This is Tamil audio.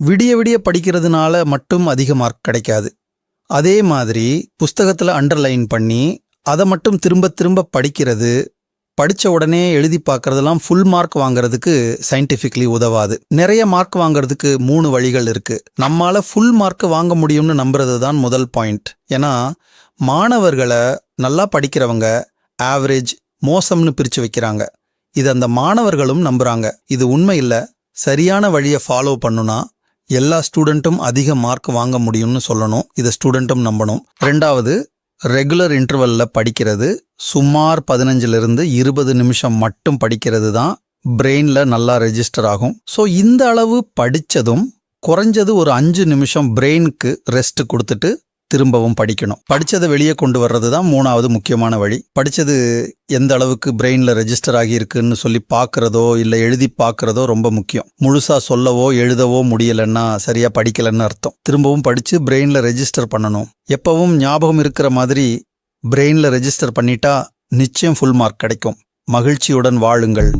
விடிய விடிய படிக்கிறதுனால மட்டும் அதிக மார்க் கிடைக்காது. அதே மாதிரி புஸ்தகத்தில் அண்டர்லைன் பண்ணி அதை மட்டும் திரும்ப திரும்ப படிக்கிறது படித்த உடனே எழுதி பார்க்குறதெல்லாம் ஃபுல் மார்க் வாங்குறதுக்கு சயின்டிஃபிக்லி உதவாது. நிறைய மார்க் வாங்குறதுக்கு மூணு வழிகள் இருக்குது நம்மளால் ஃபுல் மார்க் வாங்க முடியும்னு நம்புறது தான் முதல் பாயிண்ட் ஏன்னா மாணவர்களை நல்லா படிக்கிறவங்க ஆவரேஜ் மோசம்னு பிரிச்சு வைக்கிறாங்க. இது அந்த மாணவர்களும் நம்புகிறாங்க இது உண்மை இல்லை. சரியான வழியை ஃபாலோ பண்ணுனா எல்லா ஸ்டூடெண்ட்டும் அதிக மார்க் வாங்க முடியும்னு சொல்லணும். இதை ஸ்டூடெண்ட்டும் நம்பணும். ரெண்டாவது ரெகுலர் இன்டர்வல்ல படிக்கிறது. சுமார் பதினஞ்சிலிருந்து இருபது நிமிஷம் மட்டும் படிக்கிறது தான் பிரெயின்ல நல்லா ரெஜிஸ்டர் ஆகும். ஸோ இந்த அளவு படித்ததும் குறைஞ்சது ஒரு அஞ்சு நிமிஷம் பிரெயினுக்கு ரெஸ்ட் கொடுத்துட்டு திரும்பவும் படிக்கணும். படித்ததை வெளியே கொண்டு வர்றது தான் மூணாவது முக்கியமான வழி. படித்தது எந்த அளவுக்கு பிரெயினில் ரெஜிஸ்டர் ஆகியிருக்குன்னு சொல்லி பார்க்குறதோ இல்லை எழுதி பார்க்குறதோ ரொம்ப முக்கியம். முழுசாக சொல்லவோ எழுதவோ முடியலைன்னா சரியாக படிக்கலைன்னு அர்த்தம். திரும்பவும் படித்து பிரெயினில் ரெஜிஸ்டர் பண்ணணும். எப்பவும் ஞாபகம் இருக்கிற மாதிரி பிரெயினில் ரெஜிஸ்டர் பண்ணிட்டா நிச்சயம் ஃபுல் மார்க் கிடைக்கும். மகிழ்ச்சியுடன் வாழுங்கள்.